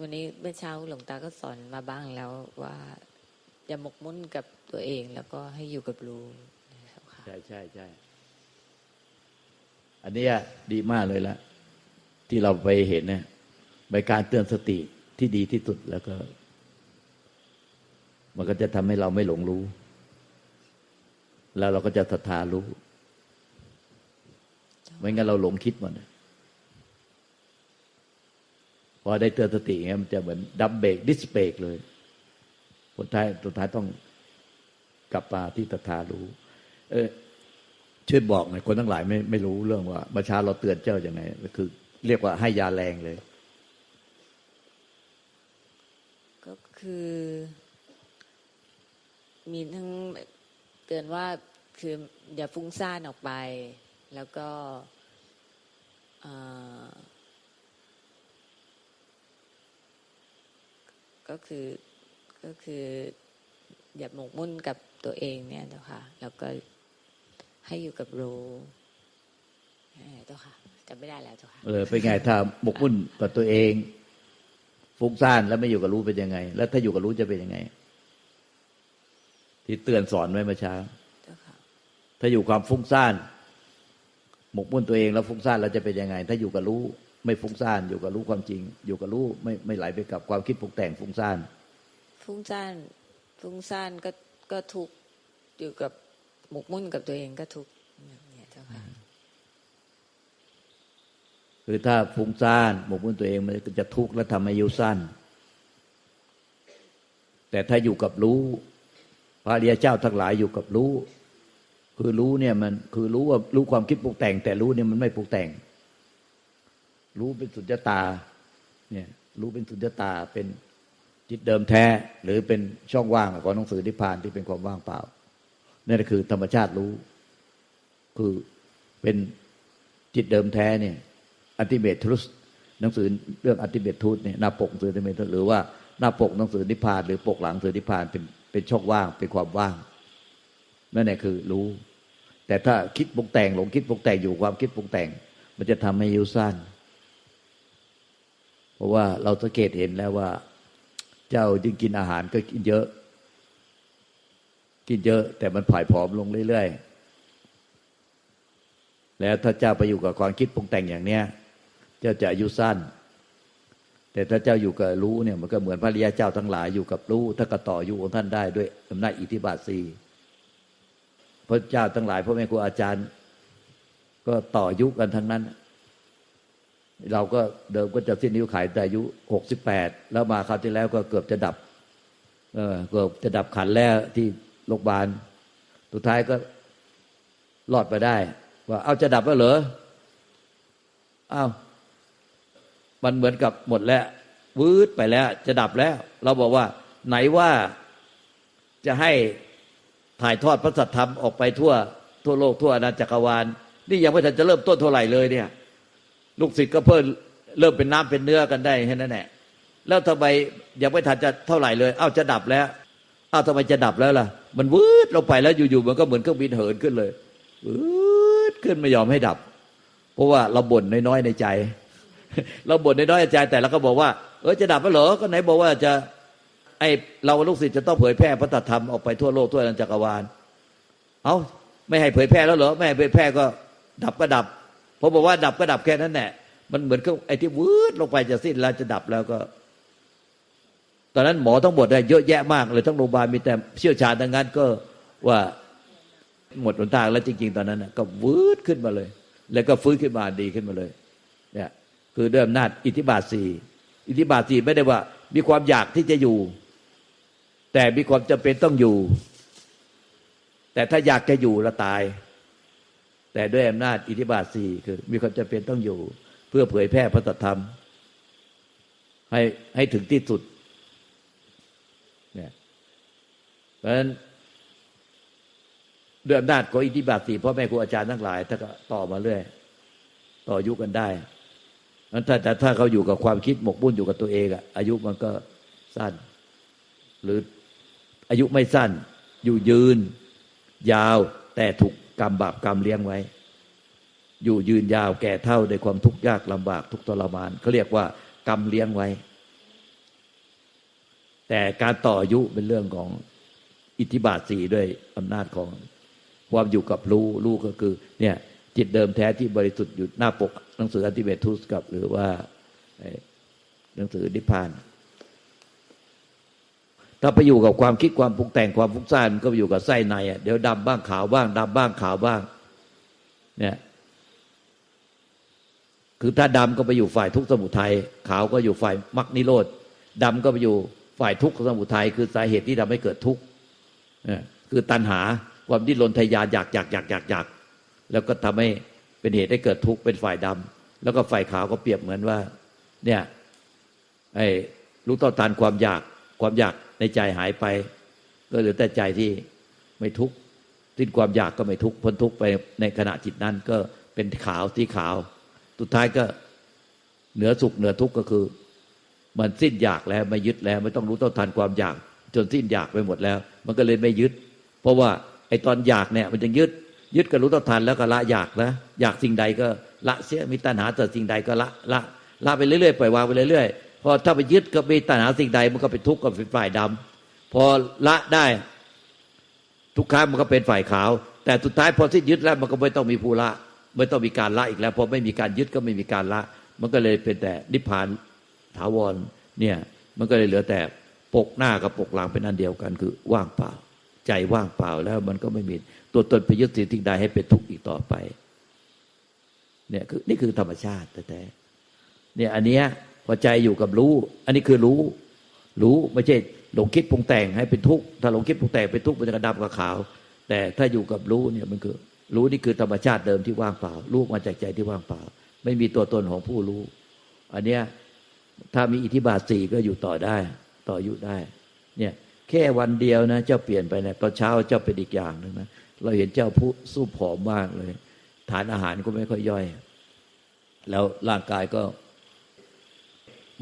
วันนี้เมื่อเช้าหลวงตาก็สอนมาบ้างแล้วว่าอย่าหมกมุ่นกับตัวเองแล้วก็ให้อยู่กับรู้ใช่ใช่ใช่อันนี้ดีมากเลยละที่เราไปเห็นเนี่ยใบการเตือนสติที่ดีที่สุดแล้วก็ มันก็จะทำให้เราไม่หลงรู้ แล้วเราก็จะศรัทธารู้ ไม่งั้นเราหลงคิดหมดอะพ อได้เตือนสติอย่างเงี้ยมันจะเหมือนดับเบรกดิสเบรกเลยสุดท้ายสุดท้ายต้องกลับมาที่ศรัทธารู้ เออช่วยบอกหน่อยคนทั้งหลายไม่ไม่รู้เรื่องว่าประชาเราเตือนเจ้าอย่างไงคือ เรียกว่าให้ยาแรงเลย ก็คือ มีทั้งเตือนว่าคืออย่าฟุ้งซ่านออกไป แล้วก็เอ่อ ก็คือก็คือ อย่าหมกมุ่นกับตัวเองเนี่ยเจ้าค่ะแล้วก็ให้อยู่กับรู้เอ่อเจ้าค่ะจำไม่ได้แล้วเจ้าค่ะเออเป็นไงถ้าหมกมุ่นกับตัวเองฟุ้งซ่านแล้วไม่อยู่กับรู้เป็นยังไง แล้วถ้าอยู่กับรู้จะเป็นยังไง ที่เตือนสอนไว้เมื่อเช้าเจ้าค่ะถ้าอยู่ความฟุ้งซ่านหมกมุ่นตัวเองแล้วฟุ้งซ่านเราจะเป็นยังไง ถ้าอยู่กับรู้ ไม่ฟุ้งซ่านอยู่กับรู้ความจริง อยู่กับรู้ไม่ไม่ไหลไปกับความคิดปรุงแต่งฟุ้งซ่าน ฟุ้งซ่านฟุ้งซ่านก็ก็ทุกข์อยู่กับหมกมุ่นกับตัวเองก็ทุกข์อย่างเนี่ยเจ้าค่ะคือถ้าฟุ้งซ่านหมกมุ่นตัวเองมันก็จะทุกข์และทำให้อายุสั้น แต่ถ้าอยู่กับรู้ พระอริยเจ้าทั้งหลายอยู่กับรู้ คือรู้เนี่ยมันคือรู้ว่ารู้ความคิดปรุงแต่ง แต่รู้เนี่ยมันไม่ปรุงแต่ง รู้เป็นสุญญตาเนี่ยรู้เป็นสุญญตาเป็นจิตเดิมแท้ หรือเป็นช่องว่างของหนังสือนิพพานที่เป็นความว่างเปล่านั่นคือ ธรรมชาติรู้ คือเป็นจิตเดิมแท้เนี่ยอัติเมททุสหนังสือเรื่องอัติเมททูตเนี่ยหน้าปกหนังสืออัติเมทหรือว่าหน้าปกหนังสือนิพพาน หรือปกหลังหนังสือนิพพานเป็นเป็นช่องว่างเป็นความว่าง นั่นแหละคือรู้ แต่ถ้าคิดปรุงแต่งหลงคิดปรุงแต่งอยู่ความคิดปรุงแต่ง มันจะทำให้อายุสั้น ราะว่าเราสังเกตเห็นแล้วว่า เจ้าจึงกินอาหารก็กินเยอะ กินเยอะ แต่มันผ่ายผอมลงเรื่อยๆแล้วถ้าเจ้าไปอยู่กับความคิดปรุงแต่งอย่างเนี้ยเจ้าจะอายุสั้น แต่ถ้าเจ้าอยู่กับรู้เนี่ยมันก็เหมือนพระริยาเจ้าทั้งหลายอยู่กับรู้ถ้าก็ต่ออายุของท่านได้ด้วยอำนาจอิทธิบาทสีพระเจ้าทั้งหลายพ่อแม่ครูอาจารย์ ก็ต่อยุกันทั้งนั้น เราก็เดิมก็จะสิ้นอายุขายแต่อายุหกสิบแปดแล้วมาคราวที่แล้วก็เกือบจะดับ เออเกือบจะดับขันแล้วที่โรงพยาบาลสุดท้ายก็รอดไปได้ ว่าเอาจะดับแล้วเหรออ้าวมันเหมือนกับหมดแล้ววืดไปแล้ว จะดับแล้ว เราบอกว่า ไหนว่าจะให้ถ่ายทอดพระสัทธรรมออกไปทั่ว ทั่วโลกทั่วอาณาจักรวาล นี่ยังไม่ทันจะเริ่มต้นเท่าไหร่เลยเนี่ย ลูกศิษย์ก็เพิ่มเริ่มเป็นน้ำเป็นเนื้อกันได้แค่นั้นแหละแล้วทำไมยังไม่ทันจะเท่าไหร่เลย เอ้าจะดับแล้ว เอ้าทำไมจะดับแล้วล่ะ มันวืดลงไปแล้วอยู่ๆมันก็เหมือนเครื่องบินเหินขึ้นเลยวืดขึ้นไม่ยอมให้ดับ เพราะว่าเราบ่นน้อยๆในใจ เราบ่นน้อยๆในใจแต่เราก็บอกว่า เออจะดับแล้วเหรอก็ไหนบอกว่าจะไอเราลูกศิษย์จะต้องเผยแพร่พระธรรมออกไปทั่วโลกทั่วจักรวาล เอ้าไม่ให้เผยแพร่แล้วเหรอไม่ให้เผยแพร่ก็ดับก็ดับ พอบอกว่าดับก็ดับแค่นั้นแหละมันเหมือนกับไอ้ที่วืดลงไปจะสิ้นแล้วจะดับแล้วก็ ตอนนั้นหมอทั้งหมดได้เยอะแยะมากเลยทั้งโรงพยาบาลมีแต่เชี่ยวชาญทั้งนั้นก็ว่าหมดหนทางแล้วจริง ๆ ตอนนั้นก็วืดขึ้นมาเลย แล้วก็ฟื้นขึ้นมาดีขึ้นมาเลยเนี่ยคือด้วยอำนาจอิทธิบาทสี่อิทธิบาทสี่ไม่ได้ว่า มีความอยากที่จะอยู่ แต่มีความจำเป็นต้องอยู่ แต่ถ้าอยากจะอยู่ละตาย แต่ด้วยอำนาจอิทธิบาทสี่คือ มีความจำเป็นต้องอยู่ เพื่อเผยแพร่พระธรรม ให้ให้ถึงที่สุดเนี่ยเพราะฉะนั้นด้วยอำนาจของอิทธิบาทสี่พ่อแม่ครูอาจารย์ทั้งหลายถ้าก็ต่อมาเรื่อยต่ออยุกันได้นั้นถ้าแต่ถ้าเขาอยู่กับความคิดหมกบุ่นอยู่กับตัวเองอะอายุมันก็สั้น หรืออายุไม่สั้น อยู่ยืน ยาวแต่ถูก กรรมบาปกรรมเลี้ยงไว้ อยู่ยืนยาวแก่เท่าในความทุกข์ยากลำบากทุกทรมานเขาเรียกว่ากรรมเลี้ยงไว้ แต่การต่ออายุเป็นเรื่องของอิทธิบาทสี่ด้วยอำนาจของความอยู่กับรู้รู้ก็คือ เนี่ยจิตเดิมแท้ที่บริสุทธิ์อยู่หน้าปกหนังสืออันติเมทุสกับ หรือว่าหนังสือนิพพาน ถ้าไปอยู่กับความคิดความปรุงแต่งความฟุ้งซ่านมันก็ไปอยู่กับไส้ในอะเดี๋ยวดำบ้างขาวบ้างดำบ้างขาวบ้าง เนี่ย คือถ้าดำก็ไปอยู่ฝ่ายทุกข์สมุทัยขาวก็อยู่ฝ่ายมรรคนิโรธดำก็ไปอยู่ฝ่ายทุกข์สมุทัยคือสาเหตุที่ทำให้เกิดทุกข์เนี่ยคือตัณหาความดิ้นรนทยานอยากอยากอยากอยากอยากแล้วก็ทำให้เป็นเหตุให้เกิดทุกข์เป็นฝ่ายดำแล้วก็ฝ่ายขาวก็เปรียบเหมือนว่า เนี่ย ไอ้รู้ต่อทานความอยากความอยาก ในใจหายไป ก็เหลือแต่ใจที่ไม่ทุกข์สิ้นความอยากก็ไม่ทุกข์พ้นทุกข์ไปในขณะจิตนั้นก็เป็นขาวที่ขาว สุดท้ายก็เหนือสุขเหนือทุกข์ก็คือ มันสิ้นอยากแล้วไม่ยึดแล้ว ไม่ต้องรู้เท่าทันความอยาก จนสิ้นอยากไปหมดแล้ว มันก็เลยไม่ยึด เพราะว่าไอ้ตอนอยากเนี่ยมันจะยึด ยึดก็รู้เท่าทันแล้วก็ละอยากนะอยากสิ่งใดก็ละเสียมีตัณหาแต่สิ่งใดก็ละละละไปเรื่อยๆปล่อยวางไปเรื่อยๆ พอถ้าไปยึดก็มีตัณหาสิ่งใด มันก็เป็นทุกข์ก็เป็นฝ่ายดำพอละได้ทุกครั้งมันก็เป็นฝ่ายขาว แต่สุดท้ายพอสิ้นยึดแล้วมันก็ไม่ต้องมีภูละ ไม่ต้องมีการละอีกแล้วพอไม่มีการยึดก็ไม่มีการละ มันก็เลยเป็นแต่นิพพานถาวรเนี่ยมันก็เลยเหลือแต่ปกหน้ากับปกหลังเป็นอันเดียวกันคือว่างเปล่า ใจว่างเปล่าแล้วมันก็ไม่มีตัวตนไปยึดสิ่งที่ใดให้เป็นทุกข์อีกต่อไปเนี่ยคือนี่คือธรรมชาติแต่เนี่ยอันเนี้ย พอใจอยู่กับรู้ อันนี้คือรู้ รู้ไม่ใช่หลงคิดปรุงแต่งให้เป็นทุกข์ถ้าหลงคิดปรุงแต่งเป็นทุกข์มันจะกระดับกับขาว แต่ถ้าอยู่กับรู้เนี่ยมันคือรู้นี่คือธรรมชาติเดิมที่ว่างเปล่า รู้มาจากใจที่ว่างเปล่า ไม่มีตัวตนของผู้รู้ อันเนี้ยถ้ามีอิทธิบาทสี่ก็อยู่ต่อได้ ต่ออายุได้ เนี่ยแค่วันเดียวนะเจ้าเปลี่ยนไปนะตอนเช้าเจ้าเป็นอีกอย่างหนึ่งนะเราเห็นเจ้าผู้สู้ผอมมากเลยทานอาหารก็ไม่ค่อยย่อย แล้วร่างกายก็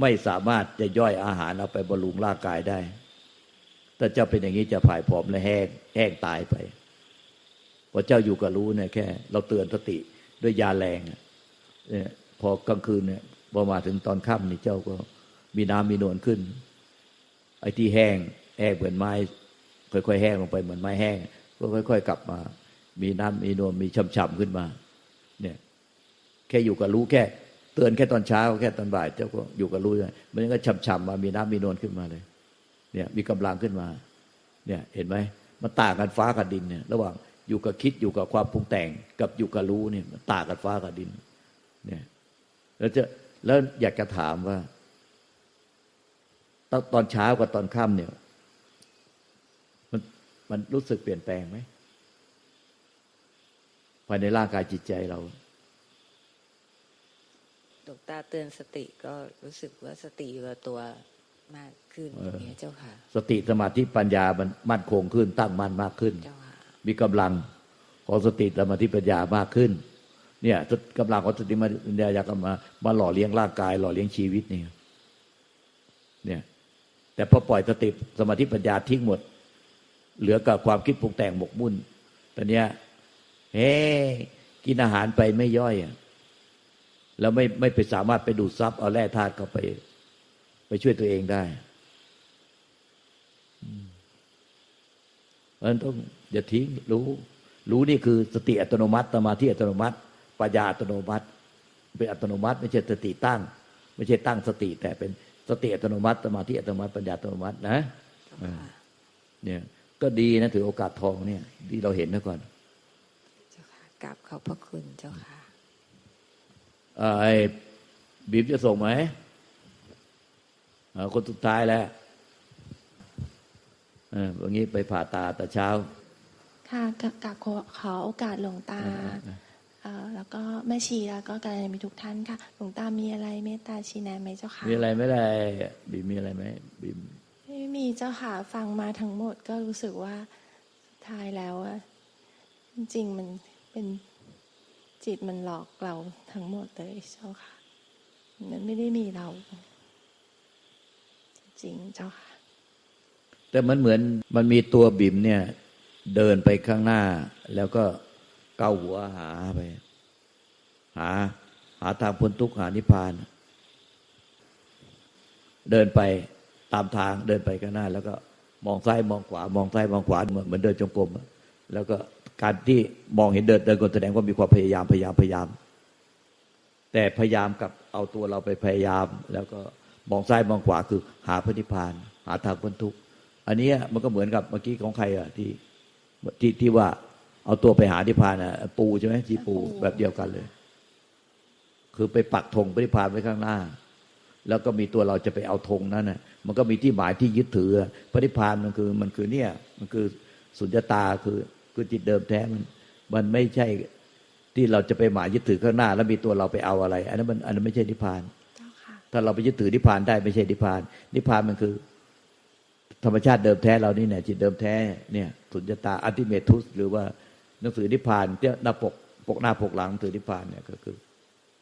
ไม่สามารถจะย่อยอาหารเอาไปบำรุงร่างกายได้ ถ้าเจ้าเป็นอย่างนี้จะผายผอมและแห้งแห้งตายไปพอเจ้าอยู่กับรู้เนี่ยแค่ เราเตือนสติด้วยยาแรงเนี่ยพอกลางคืนเนี่ยพอมาถึงตอนค่ำนี่เจ้าก็มีน้ำมีนวลขึ้น ไอ้ที่แห้งแห้งเหมือนไม้ ค่อยๆแห้งลงไปเหมือนไม้แห้งก็ค่อย ๆ กลับมา มีน้ำมีนวลมีช่ำๆขึ้นมา เนี่ย แค่อยู่กับรู้แค่ ตือนแค่ตอนเช้าแค่ตอนบ่ายเจ้าก็อยู่กับรู้เลยมันก็ช่ำๆมามีน้ำมีนวลขึ้นมาเลย เนี่ยมีกำลังขึ้นมา เนี่ยเห็นไหมมันต่างกันฟ้ากับดินเนี่ย ระหว่างอยู่กับคิดอยู่กับความปรุงแต่งกับอยู่กับรู้เนี่ยมันต่างกันฟ้ากับดิน เนี่ยแล้วจะแล้วอยากจะถามว่าตอนตอนเช้ากับตอนค่ำเนี่ย มันมันรู้สึกเปลี่ยนแปลงไหมภายในร่างกายจิตใจเรา ลวงตาเตือนสติก็รู้สึกว่าสติอยู่กับตัวมากขึ้นเอออย่างเงี้ยเจ้าค่ะ สติสมาธิปัญญามันมั่นคงขึ้น ตั้งมั่นมากขึ้นเจ้าค่ะมีกำลังของสติสมาธิปัญญามากขึ้น เนี่ยกำลังของสติสมาธิปัญญาอยากจะมามาหล่อเลี้ยงร่างกาย หล่อเลี้ยงชีวิตเนี่ยเนี่ยแต่พอปล่อยสติสมาธิปัญญาทิ้งหมด เหลือกับความคิดปรุงแต่งหมกมุ่นตอนเนี้ยเฮ้กินอาหารไปไม่ย่อยอะ แล้วไม่ไม่ไปสามารถไปดูดซับเอาแร่ธาตุเข้าไป ไปช่วยตัวเองได้อืมเพราะฉะนั้นต้องอย่าทิ้งรู้ รู้นี่คือสติอัตโนมัติสมาธิอัตโนมัติปัญญาอัตโนมัติ เป็นอัตโนมัติ ไม่ใช่สติตั้ง ไม่ใช่ตั้งสติ แต่เป็นสติอัตโนมัติสมาธิอัตโนมัติปัญญาอัตโนมัตินะเจ้าค่ะเนี่ยก็ดีนะถือโอกาสทองเนี่ยที่เราเห็นนะก่อนเจ้าค่ะกราบขอบพระคุณเจ้าค่ะเอ่อ ไอ้บีมจะส่งไหมเอ่อคนสุดท้ายแล้วเออวันนี้ไปผ่าตาแต่เช้า ค่ะกับกับขอขอโอกาสหลวงตาเอ่อแล้วก็แม่ชีแล้วก็การมีทุกท่านค่ะหลวงตามีอะไรเมตตาชี้แนะไหมเจ้าค่ะมีอะไรไม่ได้บีมมีอะไรไหมบีมไม่มีเจ้าค่ะฟังมาทั้งหมดก็รู้สึกว่าสุดท้ายแล้วอะจริงๆมันเป็น จิตมันหลอกเราทั้งหมดเลยเจ้าค่ะ มันไม่ได้มีเรา จริงเจ้าค่ะ แต่มันเหมือนมันมีตัวบีมเนี่ย เดินไปข้างหน้า แล้วก็เกาหัวหาไป หา หาทางพ้นทุกข์หานิพพาน เดินไปตามทางเดินไปข้างหน้า แล้วก็มองซ้ายมองขวามองซ้ายมองขวาเหมือนเหมือนเดินจงกรมแล้วก็ การที่มองเห็นเดินเดินก็แสดงว่ามีความพยายามพยายามพยายาม แต่พยายามกับเอาตัวเราไปพยายาม แล้วก็มองซ้ายมองขวาคือหาพระนิพพาน หาทางพ้นทุกข์อันเนี้ยมันก็เหมือนกับเมื่อกี้ของใครอะที่ที่ที่ว่าเอาตัวไปหานิพพานอะปูใช่ไหมจีปูแบบเดียวกันเลย คือไปปักธงพระนิพพานไว้ข้างหน้า แล้วก็มีตัวเราจะไปเอาธงนั้นน่ะ มันก็มีที่หมายที่ยึดถือพระนิพพานมันคือมันคือเนี่ย มันคือสุญญตาคือ คือจิตเดิมแท้มัน มันไม่ใช่ที่เราจะไปหมายยึดถือข้างหน้า แล้วมีตัวเราไปเอาอะไร อันนั้นมันอันนั้นไม่ใช่นิพพานเจ้าค่ะถ้าเราไปยึดถือนิพพานได้ไม่ใช่นิพพาน นิพพานมันคือ ธรรมชาติเดิมแท้เรานี่เนี่ยจิตเดิมแท้เนี่ยสุญญตาอัติเมทุส หรือว่าหนังสือนิพพานที่หน้าปกปกหน้าปกหลังหนังสือนิพพานเนี่ยก็คือ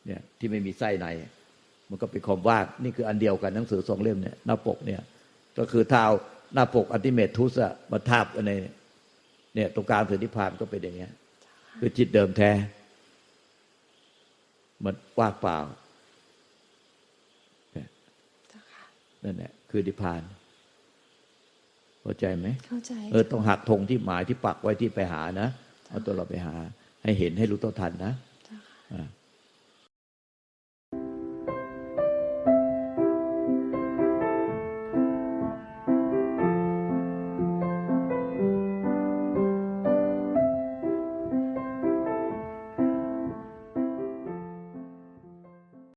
เนี่ยที่ไม่มีไส้ในมันก็เป็นความว่างนี่คืออันเดียวกันหนังสือสองเล่มเนี่ยหน้าปกเนี่ย ก็คือเท้าหน้าปกอัติเมทุสอะมาทาบใน เนี่ยตรงกลางหนังสือนิพพานก็เป็นอย่างเงี้ย คือจิตเดิมแท้ มันว่างเปล่าเจ้าค่ะนั่นแหละคือนิพพาน เข้าใจไหมเข้าใจ เออต้องหักธงที่หมายที่ปักไว้ที่ไปหานะ เอาตัวเราไปหา ให้เห็นให้รู้เท่าทันนะเ